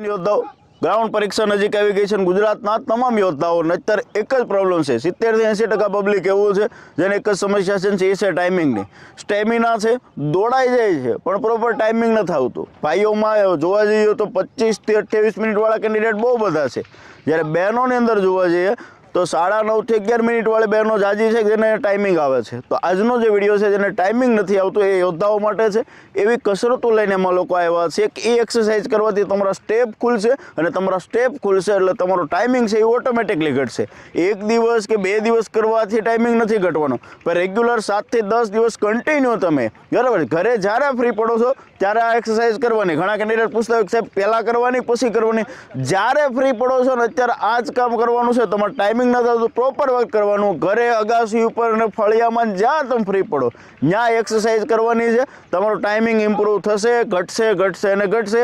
યોદ્ધાઓ ground પરીક્ષા નજીક આવી ગઈ છે ગુજરાતના તમામ યોદ્ધાઓને અત્યારે એક જ પ્રોબ્લેમ છે. સિત્તેરથી એંસી ટકા પબ્લિક એવું છે જેને એક જ સમસ્યા છે એ છે ટાઈમિંગની સ્ટેમિના છે, દોડાઈ જાય છે, પણ પ્રોપર ટાઈમિંગ નથી આવતું. ભાઈઓમાં જોવા જઈએ તો પચીસથી અઠ્યાવીસ મિનિટવાળા કેન્ડિડેટ બહુ બધા છે. જ્યારે બહેનોની અંદર જોવા જઈએ તો સાડા નવથી અગિયાર મિનિટવાળી બહેનો જાજી છે જેને ટાઈમિંગ આવે છે. તો આજનો જે વીડિયો છે જેને ટાઈમિંગ નથી આવતું એ યોદ્ધાઓ માટે છે. એવી કસરતો લઈને એમાં લોકો આવ્યા છે. કે એ એક્સરસાઇઝ કરવાથી તમારા સ્ટેપ ખુલશે અને તમારા સ્ટેપ ખુલશે એટલે તમારો ટાઈમિંગ છે એ ઓટોમેટિકલી ઘટશે. એક દિવસ કે બે દિવસ કરવાથી ટાઈમિંગ નથી ઘટવાનો. પણ રેગ્યુલર સાતથી દસ દિવસ કન્ટિન્યુ તમે. બરાબર? ઘરે જ્યારે ફ્રી પડો છો, ત્યારે આ એક્સરસાઇઝ કરવાની. ઘણા કેન્ડિડેટ પૂછતા હોય સાહેબ, પહેલાં કરવાની, પછી કરવાની. જ્યારે ફ્રી પડો છો ને અત્યારે આ જ કામ કરવાનું છે, તમારે ટાઈમિંગ નથી આવતું પ્રોપર વર્ક કરવાનું, ઘરે અગાસી ઉપર અને ફળિયામાં જ્યાં તમે ફ્રી પડો, ત્યાં એક્સરસાઇઝ કરવાની છે. તમારું ટાઈમિંગ ઇમ્પ્રૂવ થશે, ઘટશે ઘટશે અને ઘટશે.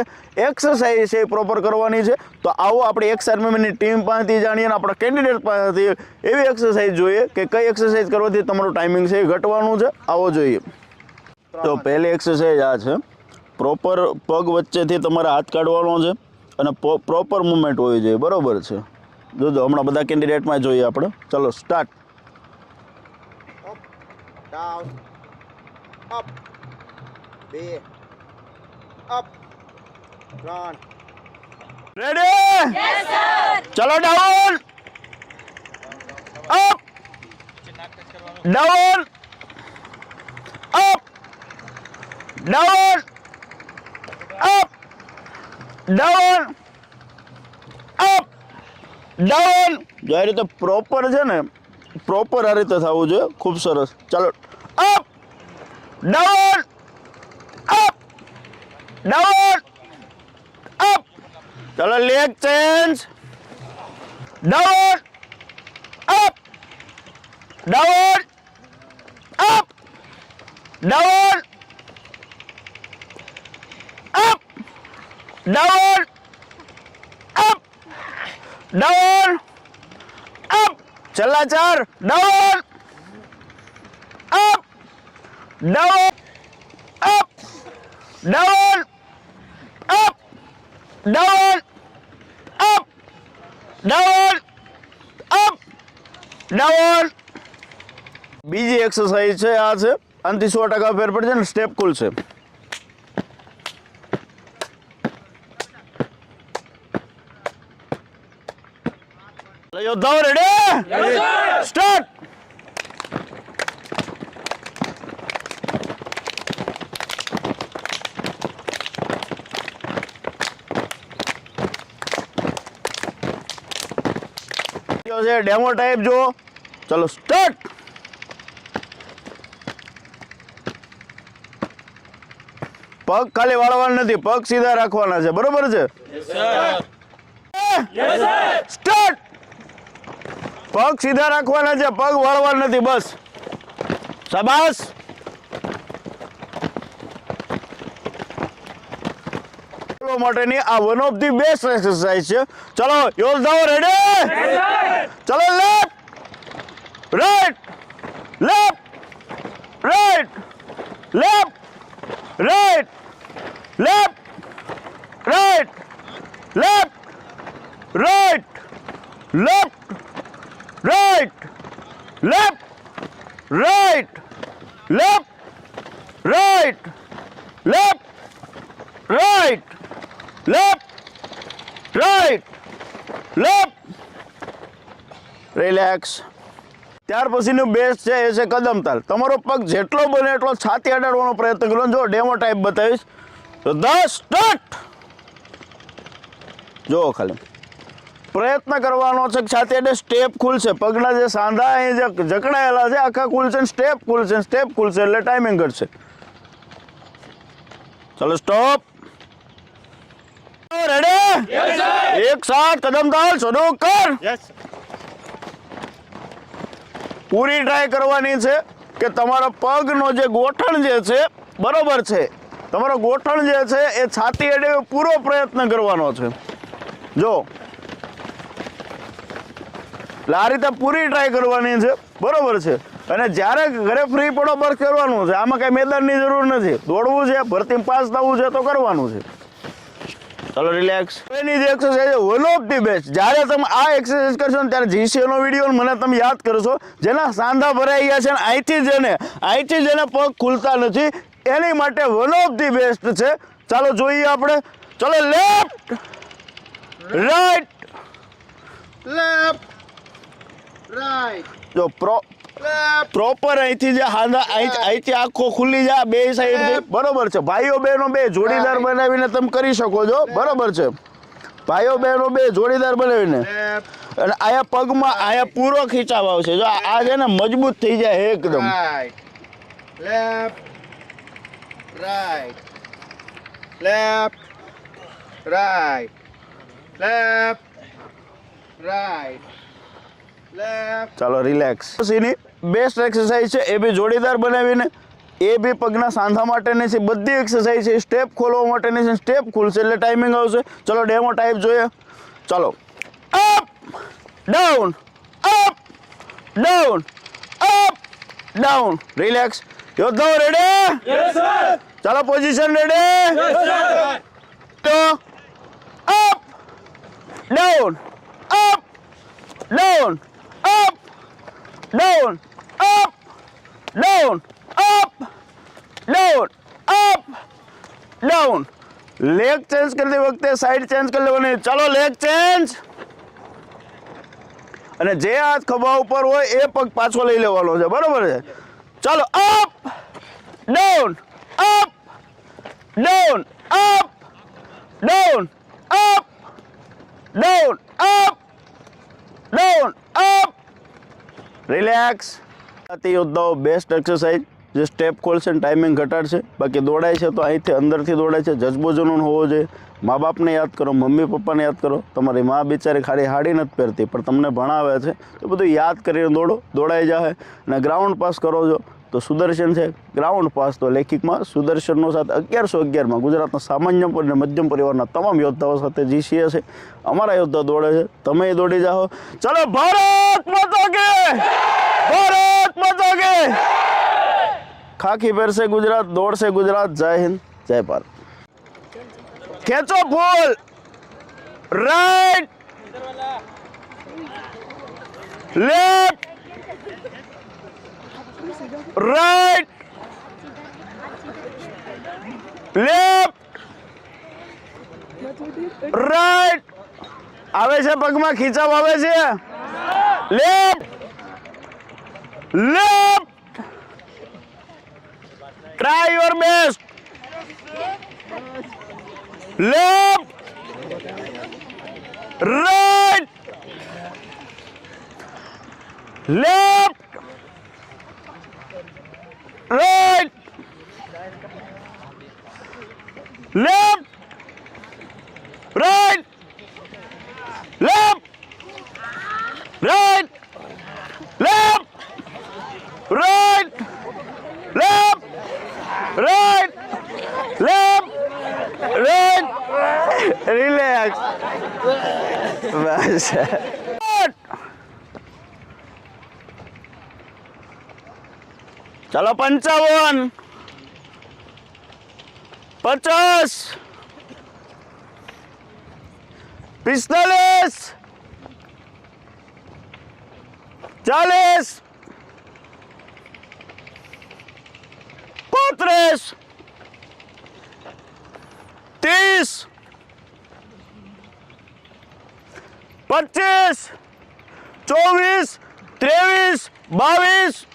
એક્સરસાઇઝ છે એ પ્રોપર કરવાની છે. તો આવો આપણે એક આર્મીની ટીમ પાસેથી જાણીએ અને આપણા કેન્ડિડેટ પાસેથી એવી એક્સરસાઇઝ જોઈએ કે કઈ એક્સરસાઇઝ કરવાથી તમારું ટાઈમિંગ છે એ ઘટવાનું છે. આવો જોઈએ. તો પહેલી એક્સરસાઇઝ આ છે. પ્રોપર પગ વચ્ચેથી તમારે હાથ કાઢવાનો છે અને પ્રોપર મુવમેન્ટ હોવી જોઈએ. બરાબર છે. જોજો હમણાં બધા કેન્ડિડેટમાં જોઈએ આપણે. ચલો સ્ટાર્ટ બે, રેડી ચલો down up down up down up down up down જો આ રીતે પ્રોપર છે ને પ્રોપર આ રીતે થવું જોઈએ. ખૂબ સરસ. ચાલો up down up down up ચાલો leg change down up down up down up down down up છેલ્લા ચાર down up down up down up down up down up down બીજી એક્સરસાઇઝ છે, આ છે. આનાથી સો ટકા ફેર પડશે ને સ્ટેપ ખુલશે યોદ્ધાઓ રેડી સ્ટાર્ટ છે ડેમો ટાઈપ જો ચલો સ્ટાર્ટ પગ ખાલી વાળવાના નથી પગ સીધા રાખવાના છે. બરોબર છે? સ્ટાર્ટ પગ સીધા રાખવાના છે, પગ વળવા નથી, બસ. શાબાશ. માટેની આ one of the best exercise છે. ચલો યોદ્ધાઓ રેડી ચલો left right left right left right left right left right left right left right left right left right left right left relax ત્યાર પછીનું બેસ્ટ છે એ છે કદમ તાલ. તમારો પગ જેટલો બને એટલો છાતી અડાડવાનો પ્રયત્ન કરો જો ડેમો ટાઈપ બતાવીશ, તો દસ સ્ટાર્ટ જુઓ ખાલી. પ્રયત્ન કરવાનો છે કે છાતી અડે સ્ટેપ ખુલશે. પગના જે સાંધા અહીં જે જકડાયેલા છે આખા ખુલશે સ્ટેપ ખુલશે સ્ટેપ ખુલશે એટલે ટાઈમિંગ ઘટશે. ચલો સ્ટોપ રેડી એક સાથ કદમ તાલ શરૂ કર પૂરી ટ્રાય કરવાની છે કે તમારા પગનો જે ગોઠણ જે છે બરોબર છે. તમારો ગોઠણ જે છે એ છાતી અડે પૂરો પ્રયત્ન કરવાનો છે. જો એટલે આ રીતે પૂરી ટ્રાય કરવાની છે. બરોબર છે. અને જ્યારે ઘરે ફ્રી પડો, બસ કરવાનું છે. આમાં કાંઈ મેદાનની જરૂર નથી. દોડવું છે ભરતી પાસ થવું છે, તો કરવાનું છે. ચલો રિલેક્સ એની જે exercise one of the best જ્યારે તમે આ એક્સરસાઇઝ કરશો ને, ત્યારે જીસીઓનો વીડિયો મને તમે યાદ કરશો. જેના સાંધા ભરાઈ ગયા છે ને અહીંથી જેને અહીંથી જેને પગ ખુલતા નથી. એની માટે વન ઓફ ધી બેસ્ટ છે. ચાલો જોઈએ આપણે. ચલો લેફ્ટ રાઈટ લેફ્ટ જો પ્રો પ્રોપર અહીંથી જે હાંદા અહીં અહીંથી આખો ખુલ્લી જાય બે સાઈડ બરોબર છે. ભાઈઓ બહેનો બે જોડીદાર બનાવીને તમે કરી શકો છો. બરોબર છે. ભાઈઓ બહેનો બે જોડીદાર બનાવીને. અને આયા પગમાં આયા પૂરો ખીચાવ આવશે. જો આ છે ને મજબૂત થઈ જાય એકદમ. Right left right left right left right ચાલો રિલેક્સ એની બેસ્ટ એક્સરસાઇઝ છે એ બી જોડીદાર બનાવીને એ બી પગના સાંધા માટેની છે બધી એક્સરસાઇઝ છે સ્ટેપ ખોલવા માટેની છે સ્ટેપ ખુલશે એટલે ટાઈમિંગ આવશે. ચલો ડેમો ટાઈપ જોઈએ. ચાલો. Up down up down up down relax યોદ્ધાઓ ready ચાલો પોઝિશન રેડી તો up down up down down up, down up down up, down leg change કરતી વખતે સાઈડ ચેન્જ કરી લેવાની. ચાલો લેગ ચેન્જ અને જે હાથ ખભા ઉપર હોય એ પગ પાછો લઈ લેવાનો છે. બરોબર છે? ચાલો up down up down up down up down up down up relax આથી યોદ્ધાઓ બેસ્ટ એક્સરસાઇઝ જે સ્ટેપ ખોલશે ને ટાઈમિંગ ઘટાડશે. બાકી દોડાય છે તો અહીંથી અંદરથી દોડાય છે. જજબો જુનૂન હોવો જોઈએ. મા બાપને યાદ કરો, મમ્મી પપ્પાને યાદ કરો. તમારી મા બિચારી ખાલી હાડી નથી પહેરતી, પણ તમને ભણાવે છે. તો બધું યાદ કરીને દોડો. દોડાઈ જાય અને ગ્રાઉન્ડ પાસ કરો છો. તો સુદર્શન છે ગ્રાઉન્ડ પાસ. તો લેખિકમાં સુદર્શનનો સાથે અગિયારસો અગિયારમાં ગુજરાતના સામાન્ય અને મધ્યમ પરિવારના તમામ યોદ્ધાઓ સાથે જીસીએ છે. અમારા યોદ્ધા દોડે છે. તમે દોડી જાઓ. ચલો, ભારત માતા ભારત માતા કે! ખાખી પહેરશે ગુજરાત, દોડશે ગુજરાત. જય હિન્દ, જય ભારત. ખેંચો full! Right! Left! Right left right આવે છે પગમાં, ખીચાવ આવે છે. Left left try your best left right left right left right left right left right left right left right relax બસ ચાલો પંચાવન. પચાસ. પિસ્તાલીસ. ચાલીસ. પાંત્રીસ. ત્રીસ. પચીસ, ચોવીસ, ત્રેવીસ, બાવીસ,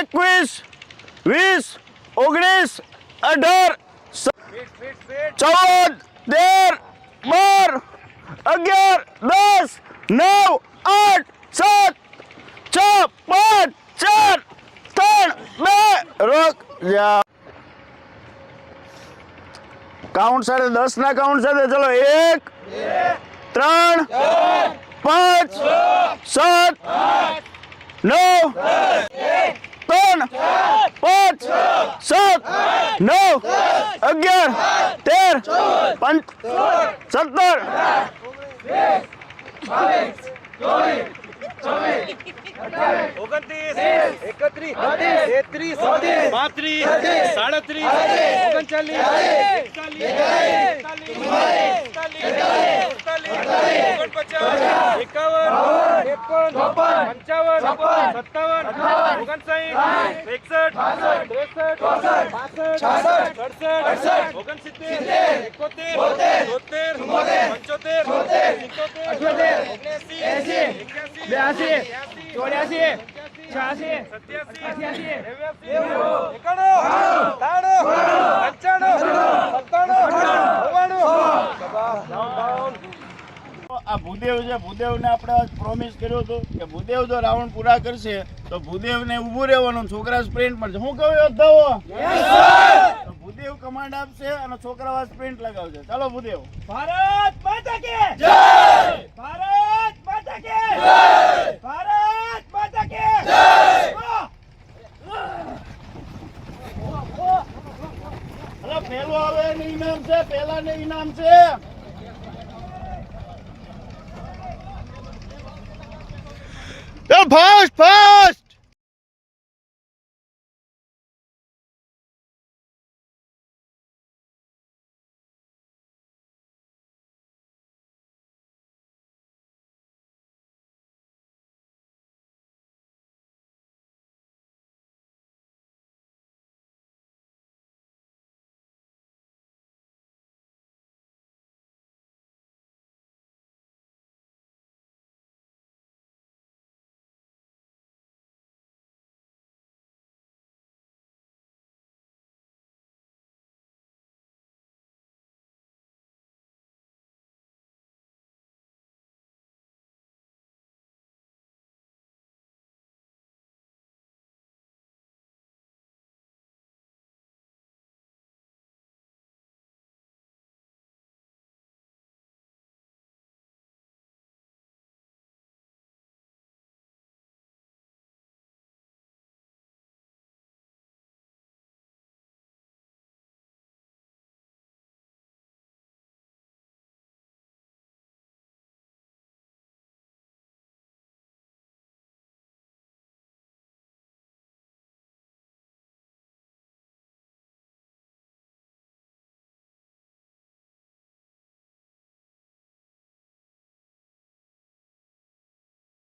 એકવીસ, વીસ, ઓગણીસ, અઢાર ચૌદ, તેર, બાર, અગિયાર, દસ, નવ, આઠ, સાત, છ, પાંચ, ચાર, ત્રણ, બે, રોક જા. કાઉન્ટ સાથે દસ ના કાઉન્ટ સાથે ચલો એક ત્રણ પાંચ સાત નવ ત્રણ પાંચ સાત નવ અગિયાર તેર પંચ સત્તર. ઓગણત્રીસ એકત્રીસ તેત્રીસ પાંત્રીસ સાડત્રીસ ઓગણચાલીસ એકાવન ત્રેપન પંચાવન સત્તાવન ઓગણસાઠ એકસઠ ત્રેસઠ પાસઠ અડસઠ ઓગણસિત્તેર એકોતેર તોતેર પંચોતેર સિત્તોતેર ઓગણએંસી એક્યાસી ચોર્યાસી છ્યાસી સત્યાસી એકાણું પંચાણું સત્તાણું આ ભૂદેવ છે ભૂદેવને આપણે પ્રોમિસ કર્યો હતો કે ભૂદેવ જો રાઉન્ડ પૂરા કરશે તો ભૂદેવને ઊભું રહેવાનું છોકરા સ્પ્રિન્ટ મળશે હું કહું યોદ્ધાઓ ભૂદેવ કમાન્ડ આપશે અને છોકરાઓ સ્પ્રિન્ટ લગાવશે. ચાલો ભૂદેવ. ભારત માતા કે જય! ભારત માતા કે જય! ભારત પેલો આવે એનું ઇનામ છે પેલા ને ઇનામ છે. Fast fast!